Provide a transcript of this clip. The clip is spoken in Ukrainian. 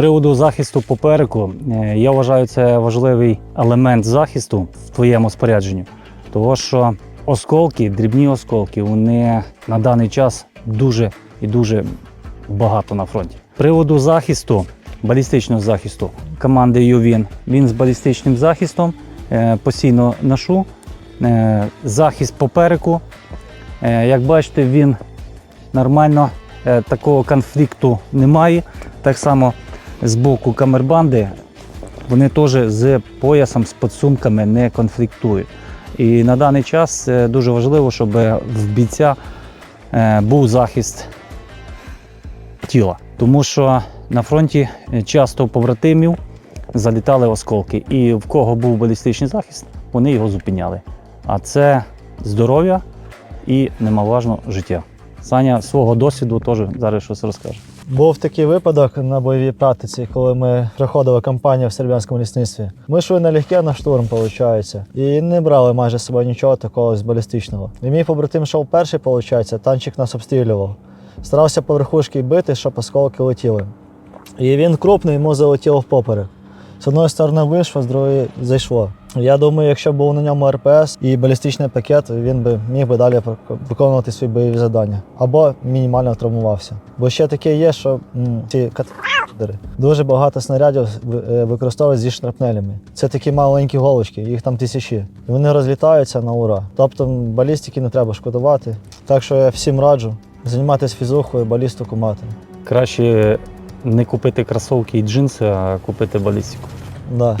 приводу захисту попереку, е, я вважаю, це важливий елемент захисту в твоєму спорядженні, тому що осколки, дрібні осколки, вони на даний час дуже і дуже багато на фронті. Приводу захисту, балістичного захисту команди ЮВІН, він з балістичним захистом е, постійно ношу. Е, Захист попереку. Як бачите, він нормально, такого конфлікту немає. Так само з боку камербанди вони теж з поясом, з підсумками не конфліктують. І на даний час е, дуже важливо, щоб в бійця е, був захист тіла. Тому що на фронті часто побратимів залітали осколки. І в кого був балістичний захист, вони його зупиняли. А це здоров'я і немаловажно життя. Саня свого досвіду теж зараз щось розкаже. Був такий випадок на бойовій практиці, коли ми приходили кампанію в сербянському лісництві. Ми йшли налегке на штурм, виходить, і не брали майже з собою нічого такого з балістичного. І мій побратим йшов перший, виходить, танчик нас обстрілював. Старався по верхушки бити, щоб осколки летіли. І він крупний, йому залетіло в поперек. З одної сторони вийшло, з другої зайшло. Я думаю, якщо був на ньому РПС і балістичний пакет, він би міг би далі виконувати свої бойові завдання або мінімально травмувався. Бо ще таке є, що м, ці катери дуже багато снарядів е, використовують зі шрапнелями. Це такі маленькі голочки, їх там тисячі. Вони розлітаються на ура. Тобто балістики не треба шкодувати. Так що я всім раджу займатися фізухою, балістику мати. Краще не купити кросовки і джинси, а купити балістику. Да.